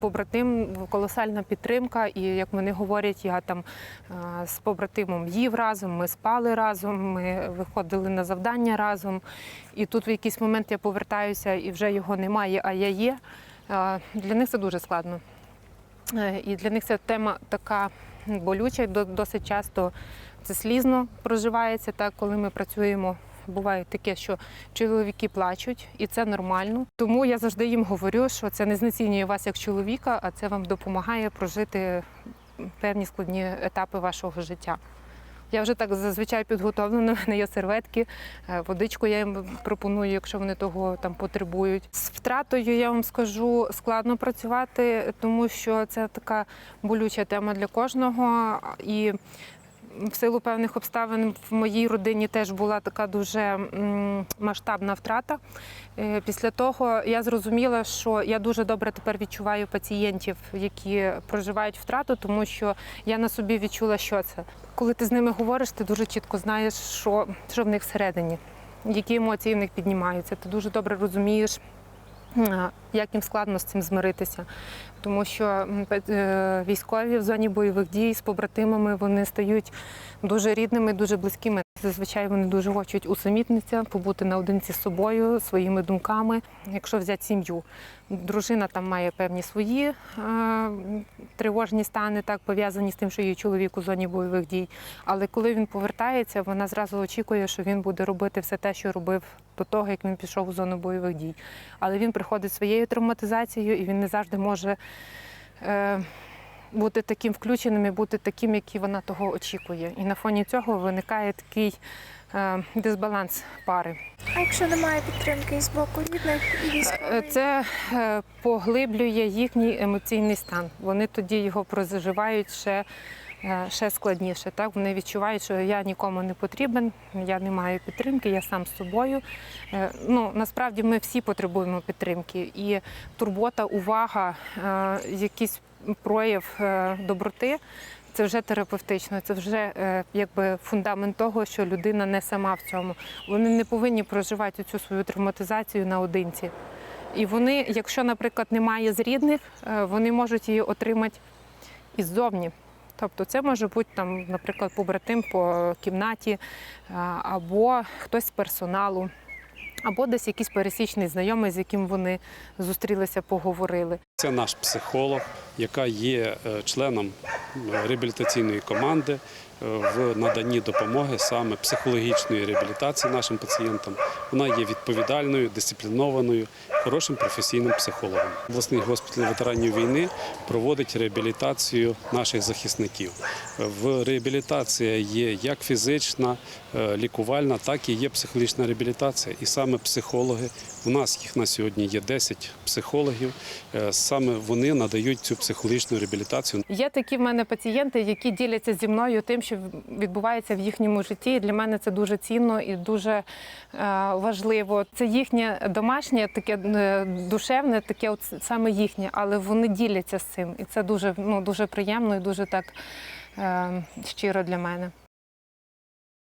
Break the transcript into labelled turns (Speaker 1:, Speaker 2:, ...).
Speaker 1: Побратим колосальна підтримка, і як вони говорять, я там е, з побратимом їв разом, ми спали разом, ми виходили на завдання разом. І тут в якийсь момент я повертаюся і вже його немає, а я є. Е, Для них це дуже складно. Е, І для них ця тема така болюча, досить часто це слізно проживається, так, коли ми працюємо. Буває таке, що чоловіки плачуть, і це нормально. Тому я завжди їм говорю, що це не знецінює вас як чоловіка, а це вам допомагає прожити певні складні етапи вашого життя. Я вже так зазвичай підготовлена. У мене є серветки, е, водичку я їм пропоную, якщо вони того там потребують. З втратою я вам скажу складно працювати, тому що це така болюча тема для кожного. І в силу певних обставин в моїй родині теж була така дуже масштабна втрата. Е, Після того я зрозуміла, що я дуже добре тепер відчуваю пацієнтів, які проживають втрату, тому що я на собі відчула, що це. Коли ти з ними говориш, ти дуже чітко знаєш, що, що в них всередині, які емоції в них піднімаються. Ти дуже добре розумієш. Як їм складно з цим змиритися, тому що е, військові в зоні бойових дій з побратимами вони стають дуже рідними, дуже близькими. Зазвичай вони дуже хочуть усамітнитися, побути наодинці з собою, своїми думками. Якщо взяти сім'ю, дружина там має певні свої е, тривожні стани, так пов'язані з тим, що її чоловік у зоні бойових дій. Але коли він повертається, вона зразу очікує, що він буде робити все те, що робив до того, як він пішов у зону бойових дій. Але він приходить своєю травматизацією, і він не завжди може. Е, бути таким включеним і бути таким, який вона того очікує. І на фоні цього виникає такий е, дисбаланс пари.
Speaker 2: А якщо немає підтримки із з боку рідних і
Speaker 1: Е,
Speaker 2: військових?
Speaker 1: Це е, поглиблює їхній емоційний стан. Вони тоді його прозаживають ще, ще складніше. Так? Вони відчувають, що я нікому не потрібен, я не маю підтримки, я сам з собою. Е, Ну, насправді ми всі потребуємо підтримки. І турбота, увага, е, якийсь прояв е, доброти. Це вже терапевтично, це вже е, якби фундамент того, що людина не сама в цьому. Вони не повинні проживати цю свою травматизацію наодинці. І вони, якщо, наприклад, немає з рідних, е, вони можуть її отримати іззовні. Тобто це може бути там, наприклад, побратим по кімнаті, або хтось з персоналу, або десь якийсь пересічний знайомий, з яким вони зустрілися, поговорили.
Speaker 3: Це наш психолог, яка є е, членом е, реабілітаційної команди е, в наданні допомоги саме психологічної реабілітації нашим пацієнтам. Вона є відповідальною, дисциплінованою, хорошим професійним психологом. Обласний госпіталь ветеранів війни проводить реабілітацію наших захисників. В реабілітації є як фізична, е, лікувальна, так і є психологічна реабілітація. І саме психологи, у нас їх на сьогодні є 10 психологів. Е, Саме вони надають цю психологічну реабілітацію.
Speaker 1: Є такі в мене пацієнти, які діляться зі мною тим, що відбувається в їхньому житті. І для мене це дуже цінно і дуже е, важливо. Це їхнє домашнє, таке душевне, таке от саме їхнє, але вони діляться з цим. І це дуже, ну, дуже приємно і дуже так е, щиро для мене.